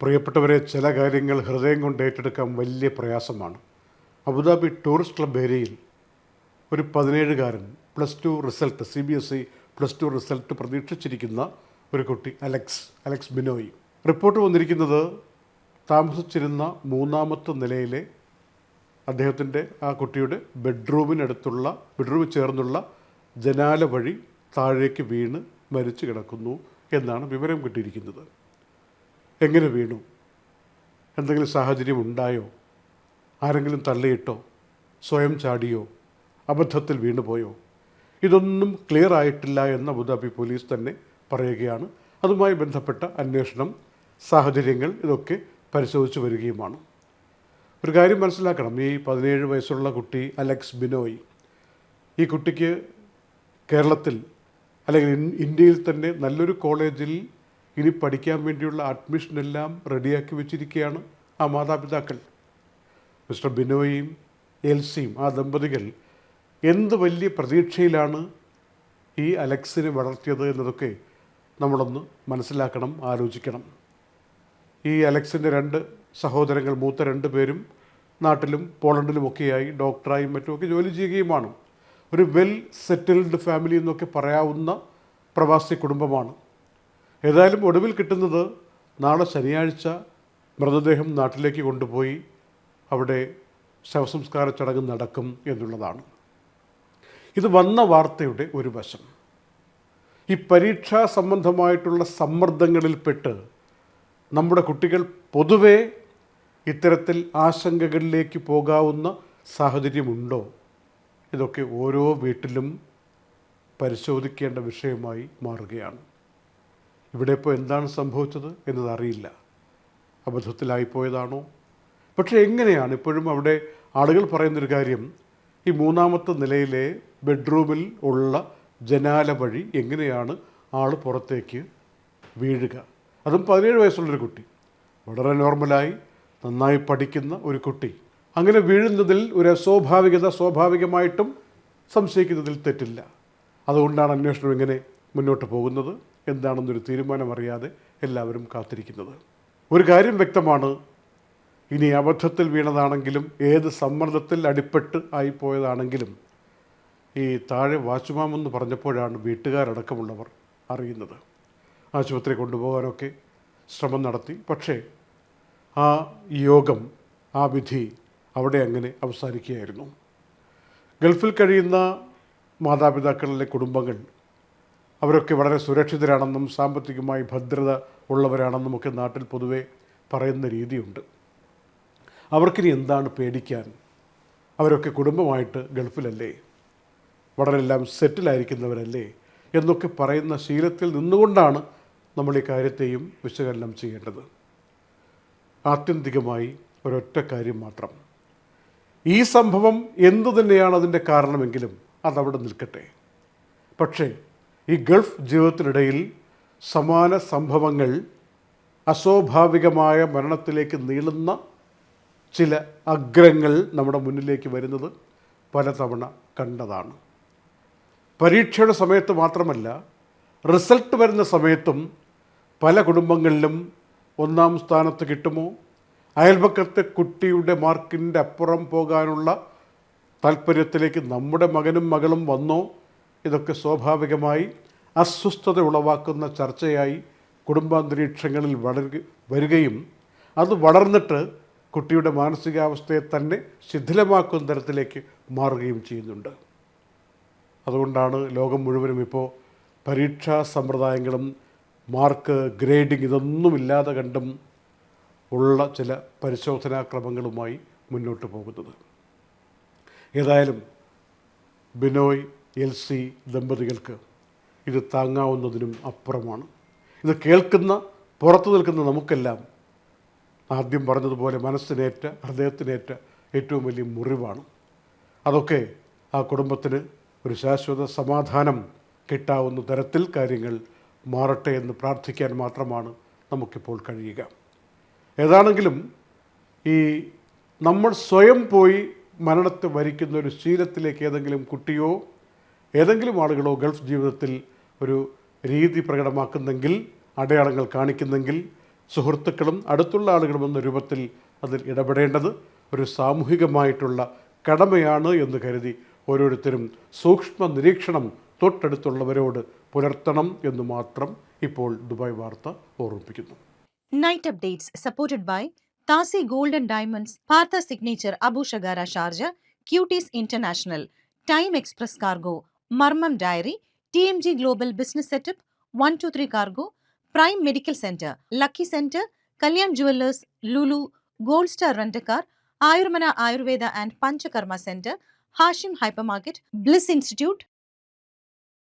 പ്രിയപ്പെട്ടവരെ ചില കാര്യങ്ങൾ ഹൃദയം കൊണ്ട് ഏറ്റെടുക്കാൻ വലിയ പ്രയാസമാണ്. അബുദാബി ടൂറിസ്റ്റ് ക്ലബ് ഏരിയയിൽ ഒരു പതിനേഴുകാരൻ plus two result C B S E plus two result പ്രതീക്ഷിച്ചിരിക്കുന്ന ഒരു കുട്ടി അലക്സ് അലക്സ് ബിനോയ്. റിപ്പോർട്ട് വന്നിരിക്കുന്നത് താമസിച്ചിരുന്ന മൂന്നാമത്തെ നിലയിലെ അദ്ദേഹത്തിന്റെ ആ കുട്ടിയുടെ ബെഡ്റൂമിനടുത്തുള്ള ബെഡ്റൂമിൽ ചേർന്നുള്ള ജനാല വഴി താഴേക്ക് വീണ് മരിച്ചു കിടക്കുന്നു എന്നാണ് വിവരം കിട്ടിയിരിക്കുന്നത്. എങ്ങനെ വീണു? എന്തെങ്കിലും സാഹചര്യം ഉണ്ടായോ? ആരെങ്കിലും തള്ളിയിട്ടോ? സ്വയം ചാടിയോ? അബദ്ധത്തിൽ വീണുപോയോ? ഇതൊന്നും ക്ലിയർ ആയിട്ടില്ല എന്ന് അബുദാബി പോലീസ് തന്നെ പറയുകയാണ്. അതുമായി ബന്ധപ്പെട്ട അന്വേഷണം സാഹചര്യങ്ങൾ ഇതൊക്കെ പരിശോധിച്ചു വരികയുമാണ്. ഒരു കാര്യം മനസ്സിലാക്കണം. ഈ പതിനേഴ് വയസ്സുള്ള കുട്ടി അലക്സ് ബിനോയ് ഈ കുട്ടിക്ക് കേരളത്തിൽ അല്ലെങ്കിൽ ഇന്ത്യയിൽ തന്നെ നല്ലൊരു കോളേജിൽ ഇനി പഠിക്കാൻ വേണ്ടിയുള്ള അഡ്മിഷൻ എല്ലാം റെഡിയാക്കി വെച്ചിരിക്കുകയാണ് ആ മാതാപിതാക്കൾ. മിസ്റ്റർ ബിനോയും എൽസിയും ആ ദമ്പതികൾ എന്ത് വലിയ പ്രതീക്ഷയിലാണ് ഈ അലക്സിനെ വളർത്തിയത് എന്നതൊക്കെ നമ്മളൊന്ന് മനസ്സിലാക്കണം ആലോചിക്കണം. ഈ അലക്സിന്റെ രണ്ട് സഹോദരങ്ങൾ മൂത്ത രണ്ട് പേരും നാട്ടിലും പോളണ്ടിലുമൊക്കെയായി ഡോക്ടറായും മറ്റുമൊക്കെ ജോലി ചെയ്യുകയുമാണ്. ഒരു വെൽ സെറ്റിൽഡ് ഫാമിലി എന്നൊക്കെ പറയാവുന്ന പ്രവാസി കുടുംബമാണ്. ഏതായാലും ഒടുവിൽ കിട്ടുന്നത് നാളെ ശനിയാഴ്ച മൃതദേഹം നാട്ടിലേക്ക് കൊണ്ടുപോയി അവിടെ ശവസംസ്കാര ചടങ്ങ് നടക്കും എന്നുള്ളതാണ്. ഇത് വന്ന വാർത്തയുടെ ഒരു വശം. ഈ പരീക്ഷാ സംബന്ധമായിട്ടുള്ള സമ്മർദ്ദങ്ങളിൽപ്പെട്ട് നമ്മുടെ കുട്ടികൾ പൊതുവെ ഇത്തരത്തിൽ ആശങ്കകളിലേക്ക് പോകാവുന്ന സാഹചര്യമുണ്ടോ? ഇതൊക്കെ ഓരോ വീട്ടിലും പരിശോധിക്കേണ്ട വിഷയമായി മാറുകയാണ്. ഇവിടെ ഇപ്പോൾ എന്താണ് സംഭവിച്ചത് എന്നതറിയില്ല. അബദ്ധത്തിലായിപ്പോയതാണോ? പക്ഷേ എങ്ങനെയാണ് ഇപ്പോഴും അവിടെ ആളുകൾ പറയുന്നൊരു കാര്യം ഈ മൂന്നാമത്തെ നിലയിലെ ബെഡ്റൂമിൽ ഉള്ള ജനാല വഴി എങ്ങനെയാണ് ആൾ പുറത്തേക്ക് വീഴുക? അതും പതിനേഴ് വയസ്സുള്ളൊരു കുട്ടി. വളരെ നോർമലായി നന്നായി പഠിക്കുന്ന ഒരു കുട്ടി. അങ്ങനെ വീഴുന്നതിൽ ഒരു അസ്വാഭാവികത സ്വാഭാവികമായിട്ടും സംശയിക്കുന്നതിൽ തെറ്റില്ല. അതുകൊണ്ടാണ് അന്വേഷണം ഇങ്ങനെ മുന്നോട്ട് പോകുന്നത്. എന്താണെന്നൊരു തീരുമാനമറിയാതെ എല്ലാവരും കാത്തിരിക്കുന്നത്. ഒരു കാര്യം വ്യക്തമാണ്. ഇനി അബദ്ധത്തിൽ വീണതാണെങ്കിലും ഏത് സമ്മർദ്ദത്തിൽ അടിപ്പെട്ട് ആയിപ്പോയതാണെങ്കിലും ഈ താഴെ വാച്ചുമാമെന്ന് പറഞ്ഞപ്പോഴാണ് വീട്ടുകാരടക്കമുള്ളവർ അറിയുന്നത്. ആശുപത്രി കൊണ്ടുപോകാനൊക്കെ ശ്രമം നടത്തി. പക്ഷേ ആ യോഗം ആ വിധി അവിടെ അങ്ങനെ അവസാനിക്കുകയായിരുന്നു. ഗൾഫിൽ കഴിയുന്ന മാതാപിതാക്കളിലെ കുടുംബങ്ങൾ അവരൊക്കെ വളരെ സുരക്ഷിതരാണെന്നും സാമ്പത്തികമായി ഭദ്രത ഉള്ളവരാണെന്നും ഒക്കെ നാട്ടിൽ പൊതുവെ പറയുന്ന രീതിയുണ്ട്. അവർക്കിനി എന്താണ് പേടിക്കാൻ? അവരൊക്കെ കുടുംബമായിട്ട് ഗൾഫിലല്ലേ? വളരെല്ലാം സെറ്റിലായിരിക്കുന്നവരല്ലേ? എന്നൊക്കെ പറയുന്ന ശീലത്തിൽ നിന്നുകൊണ്ടാണ് നമ്മൾ ഈ കാര്യത്തെയും വിശകലനം ചെയ്യേണ്ടത്. ആത്യന്തികമായി ഒരൊറ്റ കാര്യം മാത്രം. ഈ സംഭവം എന്തു തന്നെയാണ് അതിന്റെ കാരണമെങ്കിലും അതവിടെ നിൽക്കട്ടെ. പക്ഷേ ഈ ഗൾഫ് ജീവിതത്തിനിടയിൽ സമാന സംഭവങ്ങൾ അസ്വാഭാവികമായ മരണത്തിലേക്ക് നീളുന്ന ചില അഗ്രങ്ങൾ നമ്മുടെ മുന്നിലേക്ക് വരുന്നത് പലതവണ കണ്ടതാണ്. പരീക്ഷയുടെ സമയത്ത് മാത്രമല്ല റിസൾട്ട് വരുന്ന സമയത്തും പല കുടുംബങ്ങളിലും ഒന്നാം സ്ഥാനത്ത് കിട്ടുമോ? അയൽപക്കത്തെ കുട്ടിയുടെ മാർക്കിന്റെ അപ്പുറം പോകാനുള്ള താല്പര്യത്തിലേക്ക് നമ്മുടെ മകനും മകളും വന്നോ? ഇതൊക്കെ സ്വാഭാവികമായി അസ്വസ്ഥത ഉളവാക്കുന്ന ചർച്ചയായി കുടുംബാന്തരീക്ഷങ്ങളിൽ വളർ വരികയും അത് വളർന്നിട്ട് കുട്ടിയുടെ മാനസികാവസ്ഥയെ തന്നെ ശിഥിലമാക്കുന്ന തരത്തിലേക്ക് മാറുകയും ചെയ്യുന്നുണ്ട്. അതുകൊണ്ടാണ് ലോകം മുഴുവനും ഇപ്പോൾ പരീക്ഷാ സമ്പ്രദായങ്ങളും മാർക്ക് ഗ്രേഡിംഗ് ഇതൊന്നുമില്ലാതെ കണ്ടും ഉള്ള ചില പരിശോധനാ ക്രമങ്ങളുമായി മുന്നോട്ട് പോകുന്നത്. ഏതായാലും ബിനോയ് എൽ സി ദമ്പതികൾക്ക് ഇത് താങ്ങാവുന്നതിനും അപ്പുറമാണ്. ഇത് കേൾക്കുന്ന പുറത്തു നിൽക്കുന്ന നമുക്കെല്ലാം ആദ്യം പറഞ്ഞതുപോലെ മനസ്സിനേറ്റ ഹൃദയത്തിനേറ്റ ഏറ്റവും വലിയ മുറിവാണ്. അതൊക്കെ ആ കുടുംബത്തിന് ഒരു ശാശ്വത സമാധാനം കിട്ടാവുന്ന തരത്തിൽ കാര്യങ്ങൾ മാറട്ടെ എന്ന് പ്രാർത്ഥിക്കാൻ മാത്രമാണ് നമുക്കിപ്പോൾ കഴിയുക. ഏതാണെങ്കിലും ഈ നമ്മൾ സ്വയം പോയി മരണത്തെ വരിക്കുന്ന ഒരു ശീലത്തിലേക്ക് ഏതെങ്കിലും കുട്ടിയോ ഏതെങ്കിലും ആളുകളോ ഗൾഫ് ജീവിതത്തിൽ ഒരു രീതി പ്രകടമാക്കുന്നെങ്കിൽ അടയാളങ്ങൾ കാണിക്കുന്നെങ്കിൽ സുഹൃത്തുക്കളും അടുത്തുള്ള ആളുകളും എന്ന രൂപത്തിൽ അതിൽ ഇടപെടേണ്ടത് ഒരു സാമൂഹികമായിട്ടുള്ള കടമയാണ് എന്ന് കരുതി ഓരോരുത്തരും സൂക്ഷ്മ നിരീക്ഷണം തൊട്ടടുത്തുള്ളവരോട് പുലർത്തണം എന്ന് മാത്രം ഇപ്പോൾ ദുബായ് വാർത്ത ഓർമ്മിപ്പിക്കുന്നു. Night updates supported by Thasi golden diamonds Partha signature Abu Shagara Sharjah cuties international time express Cuties International, Time Express Cargo, Marmam Diary, TMG Global Business Setup, 123 Cargo, Prime Medical Center, Lucky Center, Kalyan Jewelers, Lulu, Gold Star Rent-A-Car, Ayurmana Ayurveda and Panchakarma Center, Hashim Hypermarket, Bliss Institute,